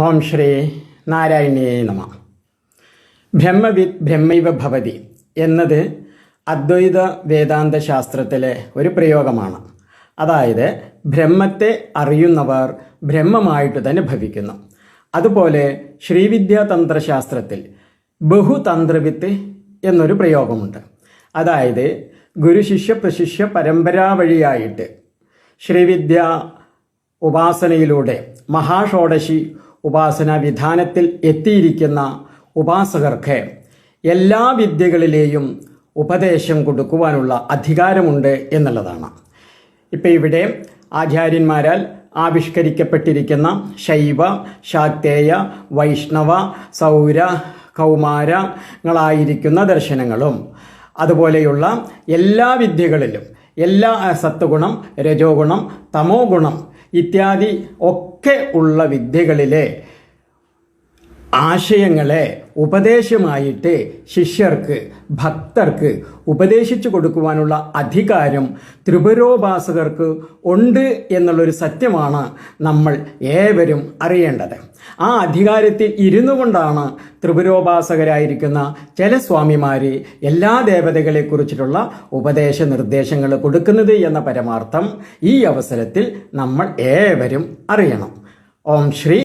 ഓം ശ്രീ നാരായണേ നമ. ബ്രഹ്മവിദ് ബ്രഹ്മൈവ ഭവതി എന്നത് അദ്വൈത വേദാന്ത ശാസ്ത്രത്തിലെ ഒരു പ്രയോഗമാണ്. അതായത് ബ്രഹ്മത്തെ അറിയുന്നവർ ബ്രഹ്മമായിട്ട് തന്നെ ഭവിക്കുന്നു. അതുപോലെ ശ്രീവിദ്യാതന്ത്രശാസ്ത്രത്തിൽ ബഹുതന്ത്രവിത്ത് എന്നൊരു പ്രയോഗമുണ്ട്. അതായത് ഗുരുശിഷ്യ പ്രശിഷ്യ പരമ്പരാ വഴിയായിട്ട് ശ്രീവിദ്യ ഉപാസനയിലൂടെ മഹാഷോഡശി ഉപാസന വിധാനത്തിൽ എത്തിയിരിക്കുന്ന ഉപാസകർക്ക് എല്ലാ വിദ്യകളിലെയും ഉപദേശം കൊടുക്കുവാനുള്ള അധികാരമുണ്ട് എന്നുള്ളതാണ്. ഇപ്പം ഇവിടെ ആചാര്യന്മാരാൽ ആവിഷ്കരിക്കപ്പെട്ടിരിക്കുന്ന ശൈവ ശാക്തേയ വൈഷ്ണവ സൗര കൗമാരങ്ങളായിരിക്കുന്ന ദർശനങ്ങളും അതുപോലെയുള്ള എല്ലാ വിദ്യകളിലും എല്ലാ സത്വഗുണം രജോ ഗുണം തമോ ഗുണം ഇത്യാദി ഒക്കെ ഉള്ള വിദ്യകളിലെ ആശയങ്ങളെ ഉപദേശമായിട്ട് ശിഷ്യർക്ക് ഭക്തർക്ക് ഉപദേശിച്ചു കൊടുക്കുവാനുള്ള അധികാരം ത്രിപുരോപാസകർക്ക് ഉണ്ട് എന്നുള്ളൊരു സത്യമാണ് നമ്മൾ ഏവരും അറിയേണ്ടത്. ആ അധികാരത്തിൽ ഇരുന്നു കൊണ്ടാണ് ത്രിപുരോപാസകരായിരിക്കുന്ന ചില സ്വാമിമാര് എല്ലാ ദേവതകളെ കുറിച്ചിട്ടുള്ള ഉപദേശ നിർദ്ദേശങ്ങൾ കൊടുക്കുന്നത് എന്ന പരമാർത്ഥം ഈ അവസരത്തിൽ നമ്മൾ ഏവരും അറിയണം. ഓം ശ്രീ